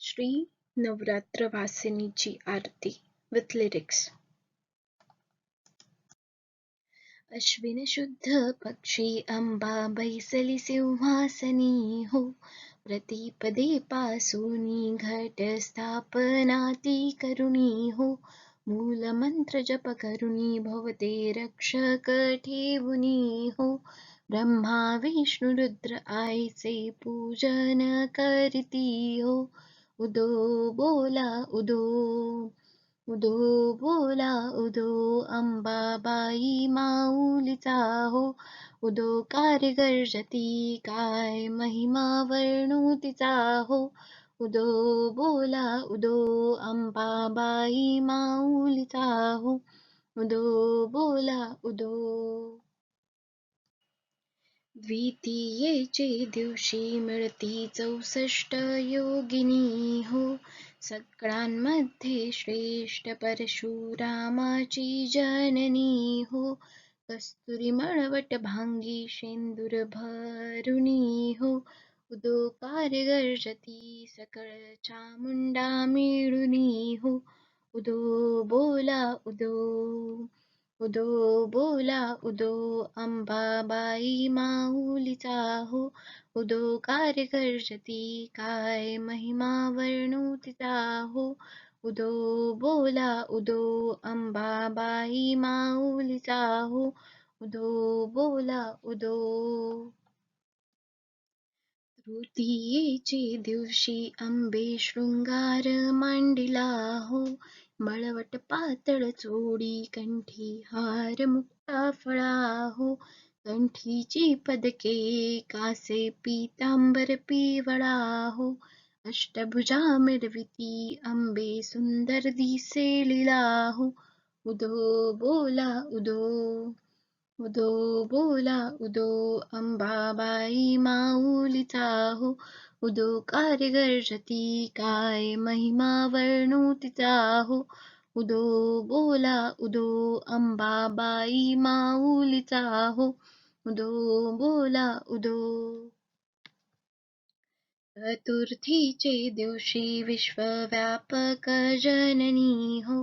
श्री नवरात्र वासिनीची आरती with lyrics Ashwin शुद्ध पक्षी अंबा बैसली सिंहासनी हो. प्रतिपदे पासूनी घट स्थापनाती करुणी हो. मूल मंत्र जप करुणी भवते रक्षक ठेवुनी हो. ब्रह्मा विष्णु रुद्र आईचे पूजन करती हो. उदो बोला उदो उदो बोला उदो अंबाबाई माऊलीचा हो. उदो कार्य गर्जती काय महिमा वर्णू तिचा हो. उदो बोला उदो अंबाबाई माऊलीचा हो. उदो बोला उदो. द्वितीयेचे दिवशी मिळती चौसष्ट योगिनी हो. सगळ्यांमध्ये श्रेष्ठ परशुरामाची जननी हो. कस्तुरी मळवट भांगी शेंदूर भरुणी हो. उदो कार्य गर्जती सकळ चामुंडा मिळुनी हो. उदो बोला उदो. उदो बोला उदो अंबाबाई माऊलीचा हो उदो कार्य गर्जती काय महिमा वर्णू तिचा हो उदो बोला उदो अंबाबाई माऊलीचा हो उदो बोला उदो. तृतीयेचे दिवशी अंबे शृंगार मांडिला हो मळवट पातळ चोडी कंठी हार मुक्ता फळा हो कंठीची पदके कासे पीतांबर पिवळा हो अष्टभुजा मिळविती अंबे सुंदर दिसे लिला हो उदो बोला उदो उदो बोला उदो अंबाबाई माऊलीचा हो उदो कार्य गर्जती काय महिमा वर्णू तिचा हो उदो बोला उदो अंबाबाई माऊलीचा हो उदो बोला उदो। चतुर्थीचे दिवशी विश्वव्यापक जननी हो।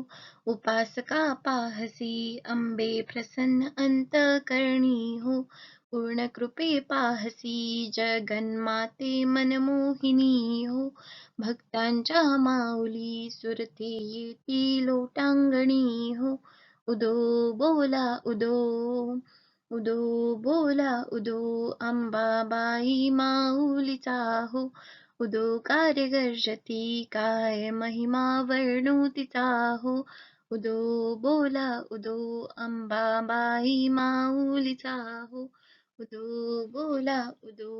उपासका पाहसी अंबे प्रसन्न अंतकरणी हो। पूर्ण कृपे पाहसी. जगन्माते मनमोहिनी हो. भक्तांच्या माऊली सुरते येती लोटांगणी हो. उदो बोला उदो. उदो बोला उदो. अंबाबाई माऊलीचा हो. उदो कार्य गर्जती काय महिमा वर्णू तिचा हो. उदो बोला उदो. अंबाबाई माऊलीचा हो. उदो बोला उदो।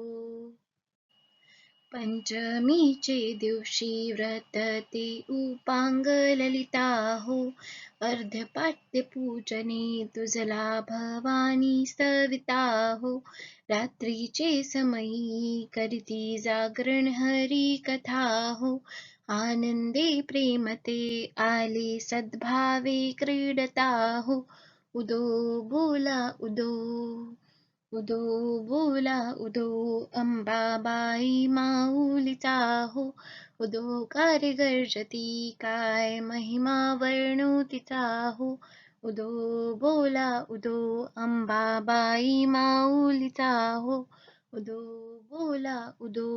पंचमीचे दिवशी व्रत ते उपांग ललिता हो। अर्धपाट्य पूजने तुझला भवानी सविता हो। रात्रीचे समयी करती जागरण हरी कथा हो। आनंदे प्रेमते आले सद्भावे क्रीडता हो। उदो बोला उदो। उदो बोला उदो अंबाबाई माऊलीचा हो उदो कार्य गर्जती काय महिमा वर्णू तिचा हो उदो बोला उदो अंबाबाई माऊलीचा हो उदो बोला उदो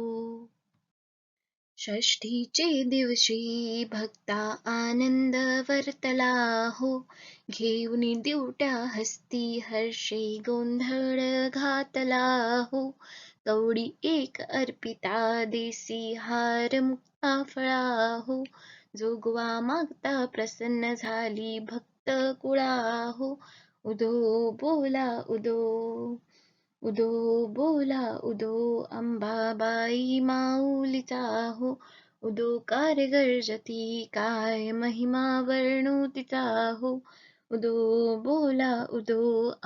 षष्ठीचे दिवशी भक्ता आनंद वर्तला हो घेऊन दिवट्या हस्ती हर्षे गोंधळ घातला हो कवडी एक अर्पिता देसी हार मुक्ता फळा हो जोगवा मागता प्रसन्न झाली भक्त कुळा हो उदो बोला उदो. उदो बोला उदो अंबाबाई माऊलीचा हो उदो कार्य गर्जती काय महिमा वर्णू तिचा हो उदो बोला उदो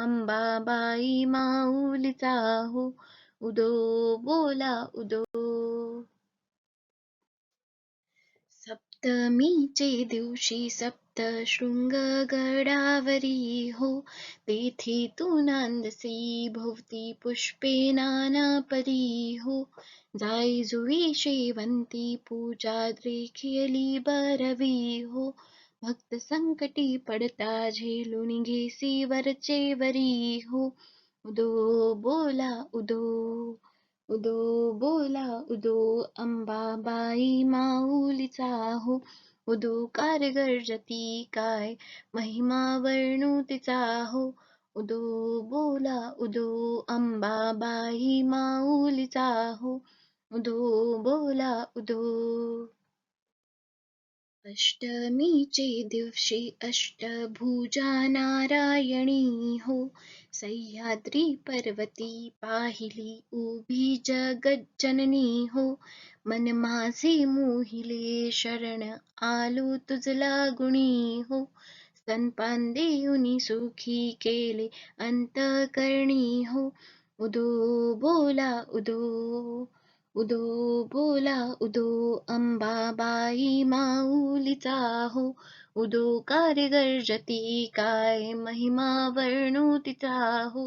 अंबाबाई माऊलीचा हो उदो बोला उदो सप्तमीचे दिवशी सप्त सप्तशृंग गडावरी हो। तेथे तू नांदसी भोवती पुष्पे नाना परी हो। जाई जुई शेवंती पूजा द्रेखियली बरवी हो। भक्त संकटी पडता झेलून घेसी वरचे वरी हो। उदो बोला उदो उदो बोला उदो अंबाबाई माऊलीचा हो। उदोकार गर्जती काय? महिमा वर्णू तिचा हो. उदो बोला उदो अंबाबाई माऊलीचा हो. उदो बोला उदो अष्टमीचे दिवशी अष्टभुजा नारायणी हो. सह्याद्री पर्वती पाहिली उभी जगज्जननी हो. मन माझे मोहिले शरण आलो तुझला गुणी हो. स्तनपान देऊनी सुखी केले अंतकरणी हो. उदो बोला उदो. उदो बोला उदो अंबाबाई माऊलीचा हो उदो कार्य गर्जती काय महिमा वर्णू तिचा हो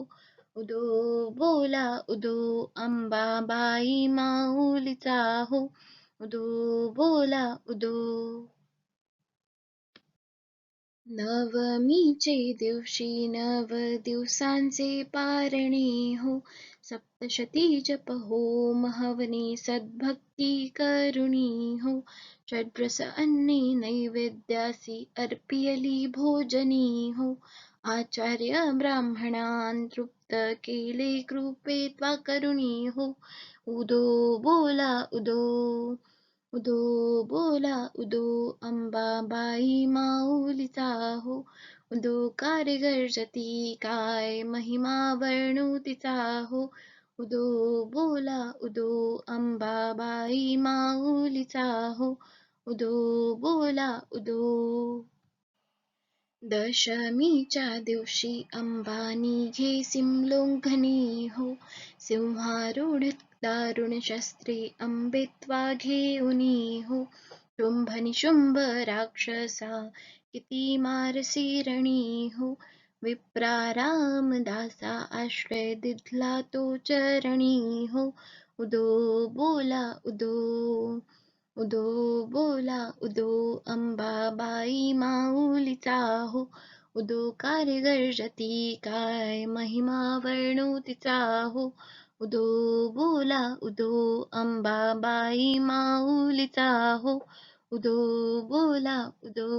उदो बोला उदो अंबाबाई माऊलीचा हो उदो बोला उदो नवमीचे दिवशी नव दिवसांचे पारणे हो. सप्तशती जप हो महवनी सद्भक्ती करुणी हो. षड्रस अन्ने नैवेद्यासी अर्पियली भोजनी हो. आचार्य ब्राह्मणान तृप्त केले कृपे त्वा करुणी हो. उदो बोला उदो। उदो बोला उदो अंबाबाई माऊलीचा हो उदो कार्य गर्जती काय महिमा वर्णू तिचा हो उदो बोला उदो अंबाबाई माऊलीचा हो उदो बोला उदो दशमीच्या दिवशी अंबानी घे सिमलोंघनी हो. सिंहारूढ दारुण शस्त्रे अंबेत्वा घेऊनी हो. शुंभ निशुंभ राक्षसा किती मारसी रणी हो. विप्राराम दासा आश्रय दिधला तो चरणी हो. उदो बोला उदो. उदो बोला उदो अंबाबाई माऊलीचा हो उदो कार्य गर्जती काय महिमा वर्णो तिचा हो उदो बोला उदो अंबाबाई माऊलीचा हो उदो बोला उदो